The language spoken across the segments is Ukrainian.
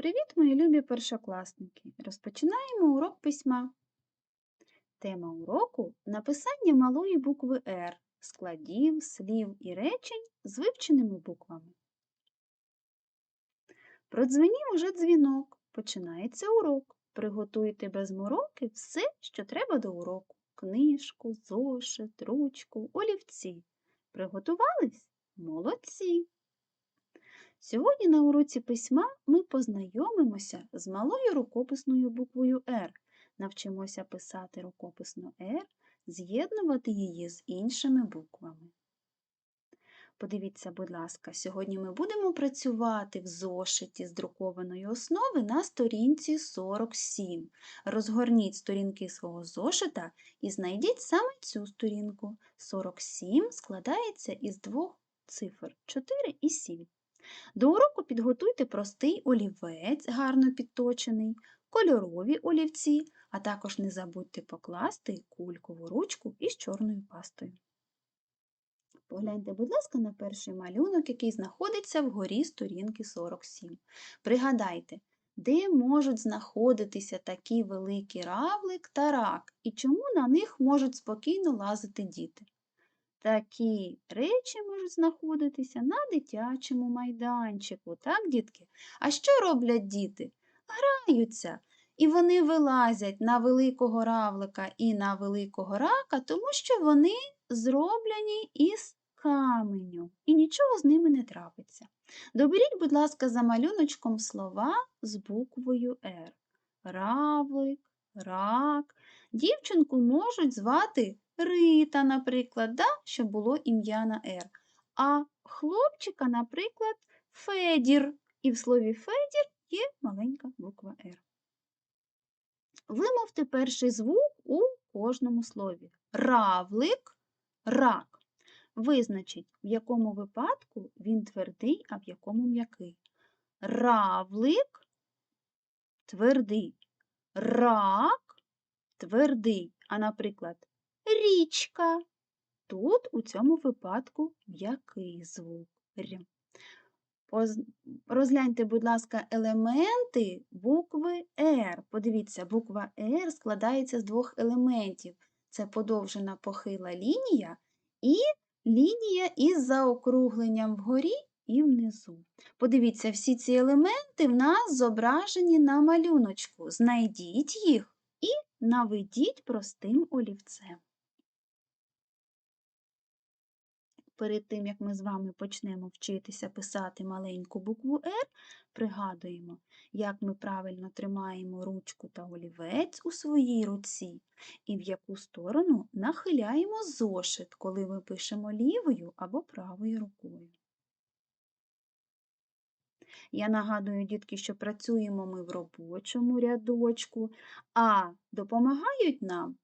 Привіт, мої любі першокласники! Розпочинаємо урок письма. Тема уроку написання малої букви Р, складів, слів і речень з вивченими буквами. Продзвенів уже дзвінок. Починається урок. Приготуйте без мороки все, що треба до уроку: книжку, зошит, ручку, олівці. Приготувались? Молодці! Сьогодні на уроці письма ми познайомимося з малою рукописною буквою Р, навчимося писати рукописну Р, з'єднувати її з іншими буквами. Подивіться, будь ласка, сьогодні ми будемо працювати в зошиті з друкованої основи на сторінці 47. Розгорніть сторінки свого зошита і знайдіть саме цю сторінку. 47 складається із двох цифр 4 і 7. До уроку підготуйте простий олівець, гарно підточений, кольорові олівці, а також не забудьте покласти кулькову ручку із чорною пастою. Погляньте, будь ласка, на перший малюнок, який знаходиться вгорі сторінки 47. Пригадайте, де можуть знаходитися такі великі равлик та рак, і чому на них можуть спокійно лазити діти. Такі речі можуть знаходитися на дитячому майданчику, так, дітки? А що роблять діти? Граються. І вони вилазять на великого равлика і на великого рака, тому що вони зроблені із каменю, і нічого з ними не трапиться. Доберіть, будь ласка, за малюночком слова з буквою Р. Равлик, рак. Дівчинку можуть звати Рита, наприклад, да? щоб було ім'я на Р. А хлопчика, наприклад, Федір. І в слові Федір є маленька буква Р. Вимовте перший звук у кожному слові. Равлик, рак. Визначить, в якому випадку він твердий, а в якому м'який. Равлик твердий. Рак твердий. А, наприклад, річка. Тут у цьому випадку м'який звук Р. Розгляньте, будь ласка, елементи букви Р. Подивіться, буква Р складається з двох елементів. Це подовжена похила лінія і лінія із заокругленням вгорі і внизу. Подивіться, всі ці елементи в нас зображені на малюночку. Знайдіть їх і наведіть простим олівцем. Перед тим, як ми з вами почнемо вчитися писати маленьку букву Р, пригадуємо, як ми правильно тримаємо ручку та олівець у своїй руці, і в яку сторону нахиляємо зошит, коли ми пишемо лівою або правою рукою. Я нагадую, дітки, що працюємо ми в робочому рядочку, а допомагають нам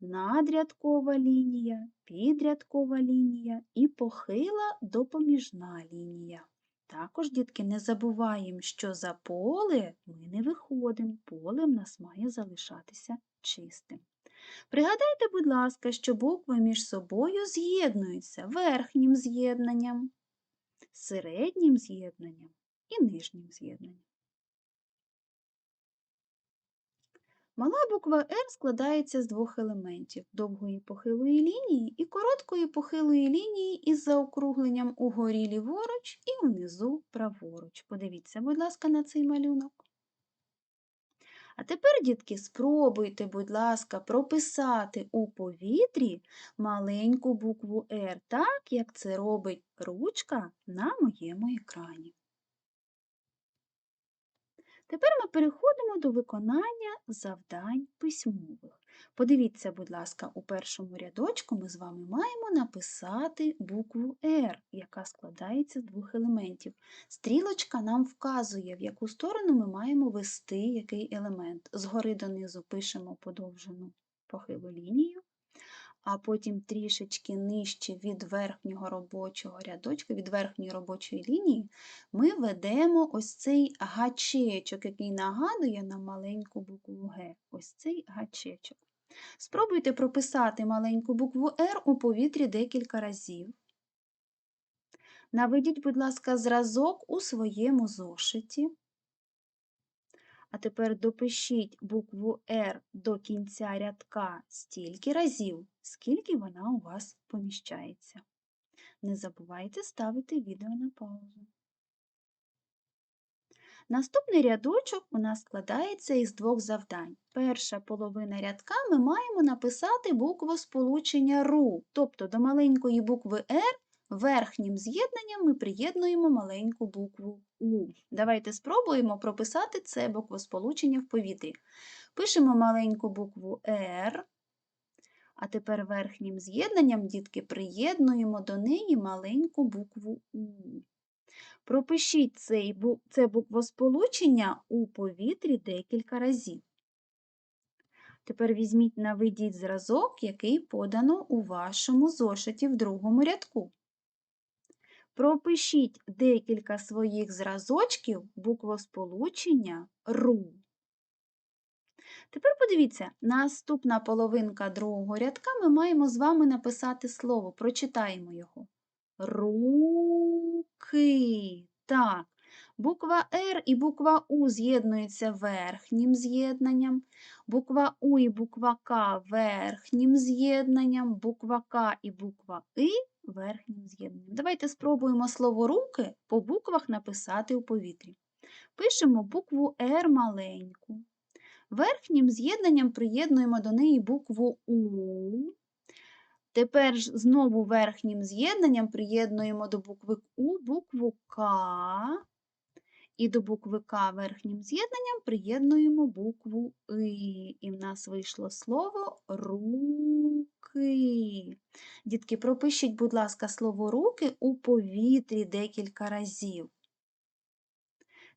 надрядкова лінія, підрядкова лінія і похила допоміжна лінія. Також, дітки, не забуваємо, що за поле ми не виходимо, поле в нас має залишатися чистим. Пригадайте, будь ласка, що букви між собою з'єднуються верхнім з'єднанням, середнім з'єднанням і нижнім з'єднанням. Мала буква Р складається з двох елементів довгої похилої лінії і короткої похилої лінії із заокругленням угорі ліворуч і внизу праворуч. Подивіться, будь ласка, на цей малюнок. А тепер, дітки, спробуйте, будь ласка, прописати у повітрі маленьку букву Р, так, як це робить ручка на моєму екрані. Тепер ми переходимо до виконання завдань письмових. Подивіться, будь ласка, у першому рядочку ми з вами маємо написати букву R, яка складається з двох елементів. Стрілочка нам вказує, в яку сторону ми маємо вести який елемент. Згори донизу пишемо подовжену похилу лінію, а потім трішечки нижче від верхнього робочого рядочка, від верхньої робочої лінії, ми ведемо ось цей гачечок, який нагадує нам маленьку букву Г. Ось цей гачечок. Спробуйте прописати маленьку букву R у повітрі декілька разів. Наведіть, будь ласка, зразок у своєму зошиті. А тепер допишіть букву R до кінця рядка стільки разів, скільки вона у вас поміщається. Не забувайте ставити відео на паузу. Наступний рядочок у нас складається із двох завдань. Перша половина рядка ми маємо написати букву сполучення РУ, тобто до маленької букви R верхнім з'єднанням ми приєднуємо маленьку букву У. Давайте спробуємо прописати це буквосполучення в повітрі. Пишемо маленьку букву R, а тепер верхнім з'єднанням, дітки, приєднуємо до неї маленьку букву У. Пропишіть це буквосполучення у повітрі декілька разів. Тепер візьміть наведіть зразок, який подано у вашому зошиті в другому рядку. Пропишіть декілька своїх зразочків буквосполучення РУ. Тепер подивіться, наступна половинка другого рядка ми маємо з вами написати слово. Прочитаємо його. Руки. Так, буква Р і буква У з'єднуються верхнім з'єднанням, буква У і буква К верхнім з'єднанням, буква К і буква И верхнім з'єднанням. Давайте спробуємо слово руки по буквах написати у повітрі. Пишемо букву Р маленьку. Верхнім з'єднанням приєднуємо до неї букву У. Тепер ж знову верхнім з'єднанням приєднуємо до букви У букву К. І до букви К верхнім з'єднанням приєднуємо букву И. І в нас вийшло слово руки. Дітки, пропишіть, будь ласка, слово руки у повітрі декілька разів.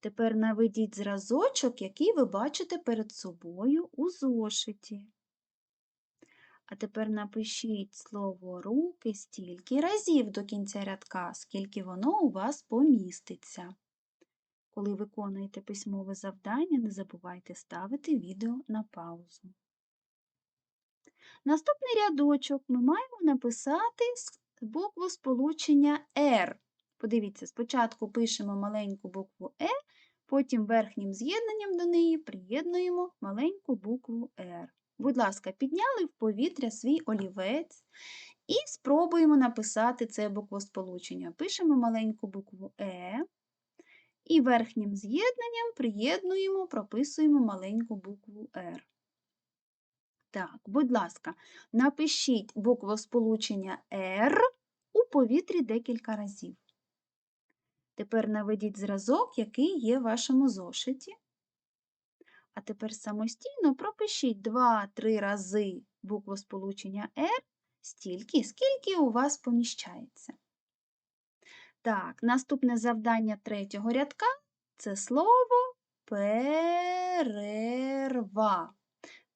Тепер наведіть зразочок, який ви бачите перед собою у зошиті. А тепер напишіть слово руки стільки разів до кінця рядка, скільки воно у вас поміститься. Коли виконуєте письмове завдання, не забувайте ставити відео на паузу. Наступний рядочок ми маємо написати букву сполучення R. Подивіться, спочатку пишемо маленьку букву Е, потім верхнім з'єднанням до неї приєднуємо маленьку букву R. Будь ласка, підняли в повітря свій олівець і спробуємо написати це буквосполучення. Пишемо маленьку букву Е. І верхнім з'єднанням приєднуємо, прописуємо маленьку букву R. Так, будь ласка, напишіть буквосполучення R у повітрі декілька разів. Тепер наведіть зразок, який є в вашому зошиті. А тепер самостійно пропишіть 2-3 рази буквосполучення R стільки, скільки у вас поміщається. Так, наступне завдання третього рядка це слово перерва.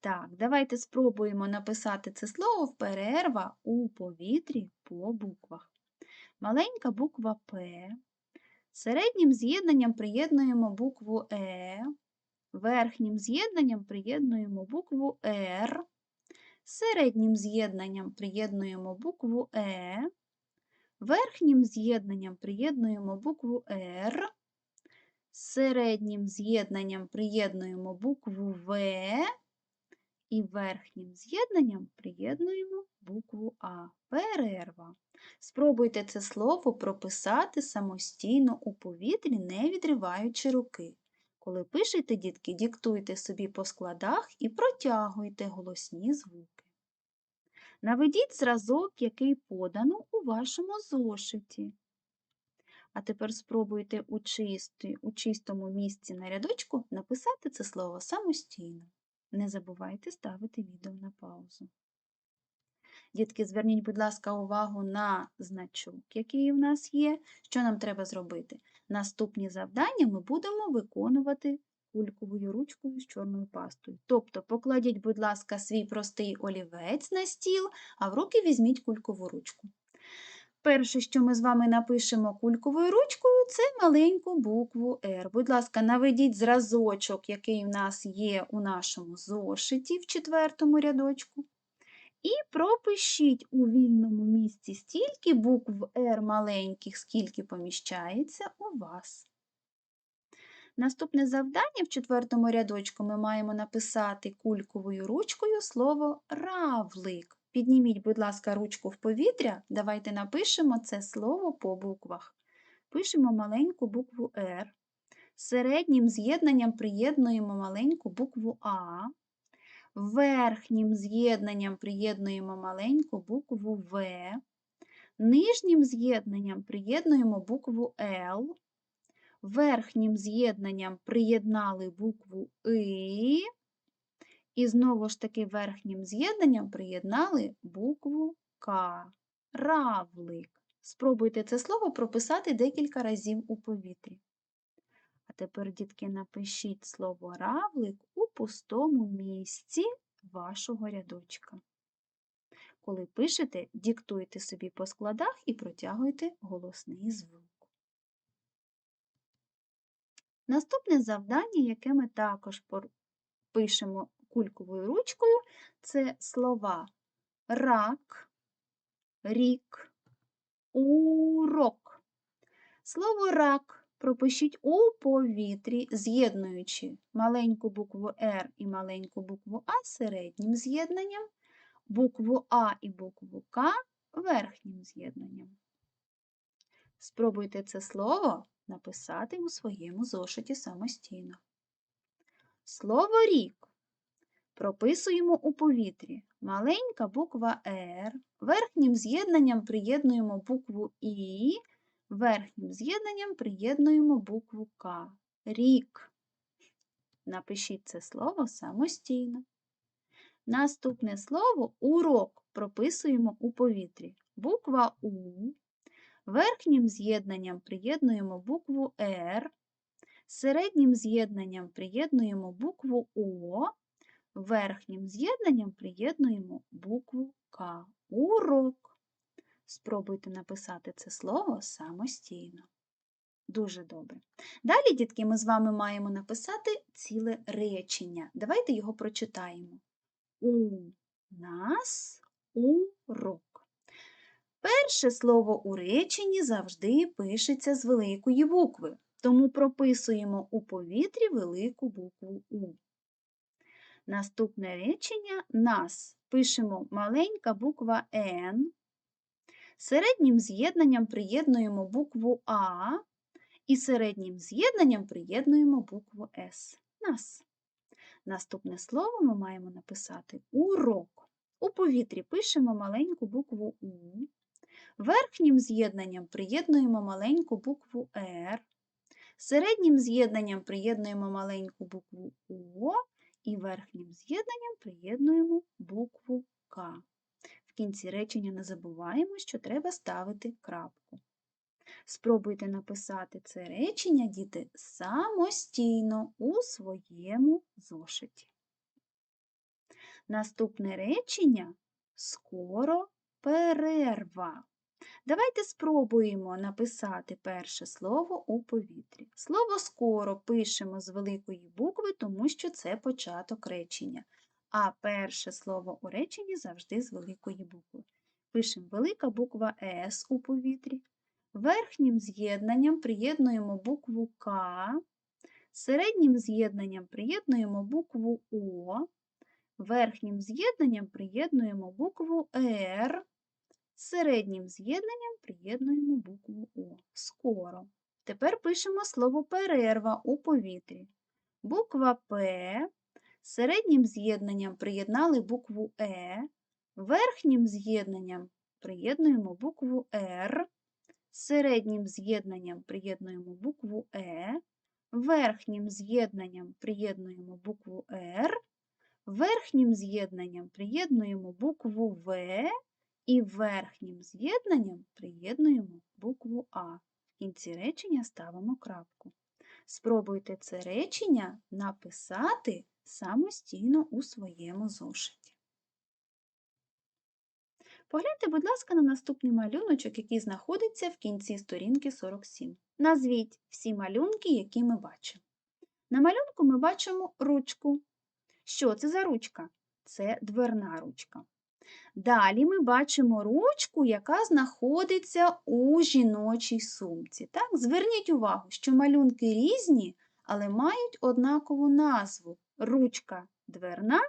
Так, давайте спробуємо написати це слово в перерва у повітрі по буквах. Маленька буква П. Середнім з'єднанням приєднуємо букву Е, верхнім з'єднанням приєднуємо букву Р, середнім з'єднанням приєднуємо букву Е, верхнім з'єднанням приєднуємо букву Р, середнім з'єднанням приєднуємо букву В і верхнім з'єднанням приєднуємо букву А. Перерва. Спробуйте це слово прописати самостійно у повітрі, не відриваючи руки. Коли пишете, дітки, диктуйте собі по складах і протягуйте голосні звуки. Наведіть зразок, який подано у вашому зошиті. А тепер спробуйте у, чисті, у чистому місці на рядочку написати це слово самостійно. Не забувайте ставити відео на паузу. Дітки, зверніть, будь ласка, увагу на значок, який у нас є. Що нам треба зробити? Наступні завдання ми будемо виконувати кульковою ручкою з чорною пастою. Тобто покладіть, будь ласка, свій простий олівець на стіл, а в руки візьміть кулькову ручку. Перше, що ми з вами напишемо кульковою ручкою, це маленьку букву R. Будь ласка, наведіть зразочок, який в нас є у нашому зошиті в четвертому рядочку. І пропишіть у вільному місці стільки букв R маленьких, скільки поміщається у вас. Наступне завдання в четвертому рядочку ми маємо написати кульковою ручкою слово равлик. Підніміть, будь ласка, ручку в повітря. Давайте напишемо це слово по буквах. Пишемо маленьку букву Р. Середнім з'єднанням приєднуємо маленьку букву А. Верхнім з'єднанням приєднуємо маленьку букву В. Нижнім з'єднанням приєднуємо букву Л. Верхнім з'єднанням приєднали букву И. І знову ж таки верхнім з'єднанням приєднали букву К. Равлик. Спробуйте це слово прописати декілька разів у повітрі. А тепер, дітки, напишіть слово равлик у пустому місці вашого рядочка. Коли пишете, диктуйте собі по складах і протягуйте голосний звук. Наступне завдання, яке ми також пишемо кульковою ручкою, це слова рак, рік, урок. Слово рак пропишіть у повітрі, з'єднуючи маленьку букву Р і маленьку букву А середнім з'єднанням, букву А і букву К верхнім з'єднанням. Спробуйте це слово написати у своєму зошиті самостійно. Слово рік прописуємо у повітрі. Маленька буква Р, верхнім з'єднанням приєднуємо букву І, верхнім з'єднанням приєднуємо букву К. Рік. Напишіть це слово самостійно. Наступне слово урок прописуємо у повітрі. Буква У. Верхнім з'єднанням приєднуємо букву Р, середнім з'єднанням приєднуємо букву О, верхнім з'єднанням приєднуємо букву К. Урок. Спробуйте написати це слово самостійно. Дуже добре. Далі, дітки, ми з вами маємо написати ціле речення. Давайте його прочитаємо. У нас урок. Перше слово у реченні завжди пишеться з великої букви, тому прописуємо у повітрі велику букву У. Наступне речення нас пишемо маленька буква Н. Середнім з'єднанням приєднуємо букву А і середнім з'єднанням приєднуємо букву С. Нас. Наступне слово ми маємо написати урок. У повітрі пишемо маленьку букву У. Верхнім з'єднанням приєднуємо маленьку букву Р. Середнім з'єднанням приєднуємо маленьку букву О і верхнім з'єднанням приєднуємо букву К. В кінці речення не забуваємо, що треба ставити крапку. Спробуйте написати це речення, діти, самостійно у своєму зошиті. Наступне речення скоро перерва. Давайте спробуємо написати перше слово у повітрі. Слово скоро пишемо з великої букви, тому що це початок речення. А перше слово у реченні завжди з великої букви. Пишемо велика буква С у повітрі. Верхнім з'єднанням приєднуємо букву К, середнім з'єднанням приєднуємо букву О, верхнім з'єднанням приєднуємо букву Р, середнім з'єднанням приєднуємо букву О. Скоро. Тепер пишемо слово перерва у повітрі. Буква П. Середнім з'єднанням приєднали букву Е, верхнім з'єднанням приєднуємо букву Р, середнім з'єднанням приєднуємо букву Е, верхнім з'єднанням приєднуємо букву Р, верхнім з'єднанням приєднуємо букву В і верхнім з'єднанням приєднуємо букву А. В кінці речення ставимо крапку. Спробуйте це речення написати самостійно у своєму зошиті. Погляньте, будь ласка, на наступний малюночок, який знаходиться в кінці сторінки 47. Назвіть всі малюнки, які ми бачимо. На малюнку ми бачимо ручку. Що це за ручка? Це дверна ручка. Далі ми бачимо ручку, яка знаходиться у жіночій сумці. Так? Зверніть увагу, що малюнки різні, але мають однакову назву ручка дверна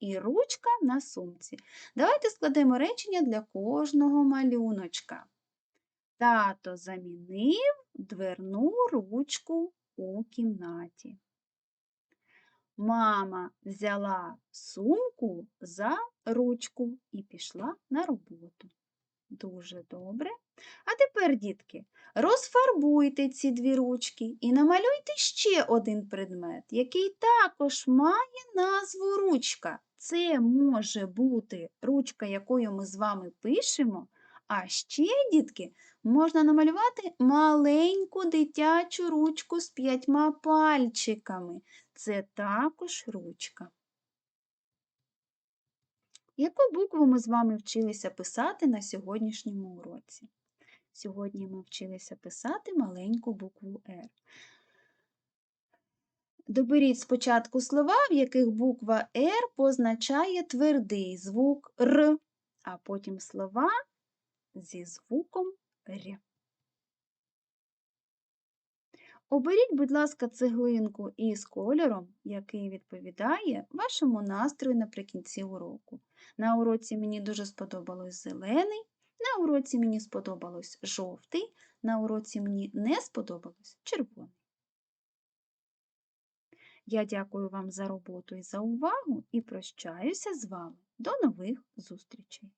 і ручка на сумці. Давайте складемо речення для кожного малюночка. Тато замінив дверну ручку у кімнаті. Мама взяла сумку за ручку і пішла на роботу. Дуже добре. А тепер, дітки, розфарбуйте ці дві ручки і намалюйте ще один предмет, який також має назву ручка. Це може бути ручка, якою ми з вами пишемо. А ще, дітки, можна намалювати маленьку дитячу ручку з п'ятьма пальчиками. Це також ручка. Яку букву ми з вами вчилися писати на сьогоднішньому уроці? Сьогодні ми вчилися писати маленьку букву «Р». Доберіть спочатку слова, в яких буква «Р» позначає твердий звук «Р», а потім слова зі звуком «Р». Оберіть, будь ласка, цеглинку із кольором, який відповідає вашому настрою наприкінці уроку. На уроці мені дуже сподобалось зелений, на уроці мені сподобалось жовтий, на уроці мені не сподобалось червоний. Я дякую вам за роботу і за увагу і прощаюся з вами. До нових зустрічей!